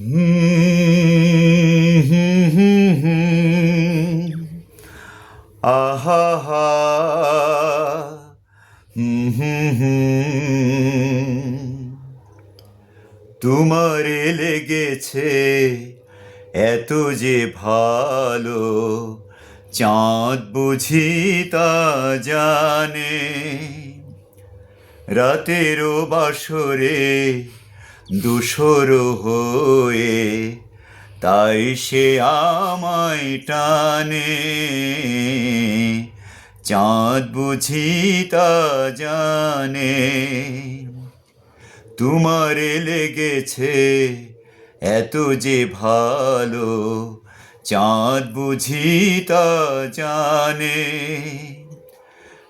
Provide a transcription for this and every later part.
আহা হা তোমারে লেগেছে এত যে ভালো চাঁদ বুঝি তা জানে। রাতেরও বাসরে দুশোর হয়ে, তাই সে আমায় টানে। চাঁদ বুঝি তা জানে, তোমারে লেগেছে এত যে ভালো। চাঁদ বুঝি তা জানে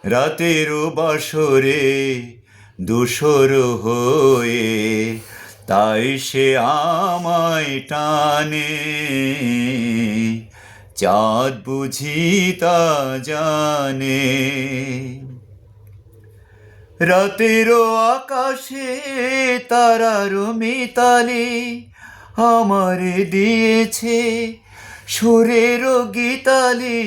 রাতেরও বাসরে দুশোর হয়ে তাই সে আমায় টানে। চাঁদ বুঝি তা জানে। রাতেরও আকাশে তারার মিতালে আমার দিয়েছে সুরের গীতালি।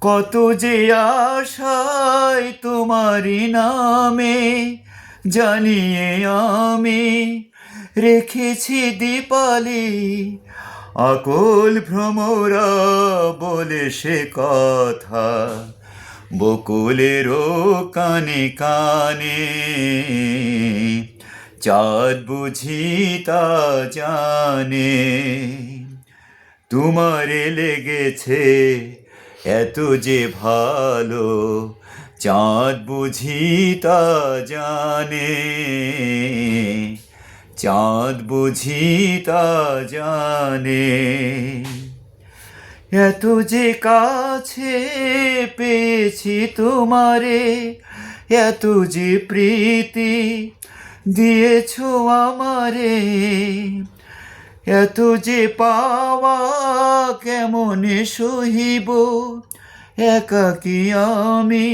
কত যে আশায় তোমারি নামে জানিয়ে আমি রেখেছি দীপালি। আকল ভ্রমরা বলে সে কথা, বকুলেরও কানে কানে। চাঁদ বুঝি তা জানে, তোমারে লেগেছে এত যে ভালো চাঁদ বুঝি তা জানে। চাঁদ বুঝি তা জানে। এত যে কাছে পেয়েছি তোমারে, এত যে প্রীতি দিয়েছ আমারে, এত যে পাওয়া কেমন সহিব? একাকি আমি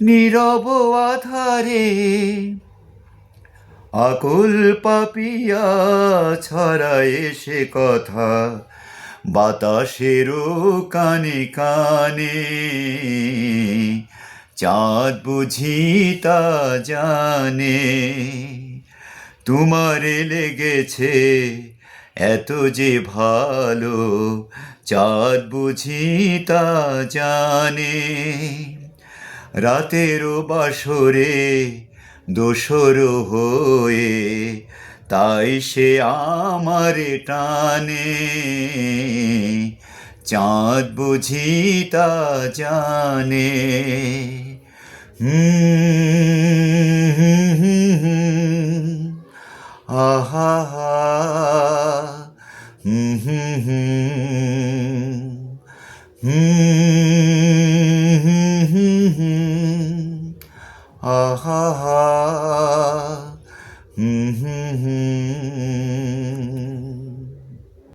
নীরব আধারে, আকুল পাপিয়া ছড়ায় সে কথা বাতাসেরও কানে কানে। চাঁদ বুঝি তা জানে, তোমারে লেগেছে এত যে ভালো চাঁদ বুঝি তা জানে রাতেরও বাসরে দোসর হয়ে তাই সে আমারে টানে চাঁদ বুঝি তা জানে হুম আহা হা হুম হুম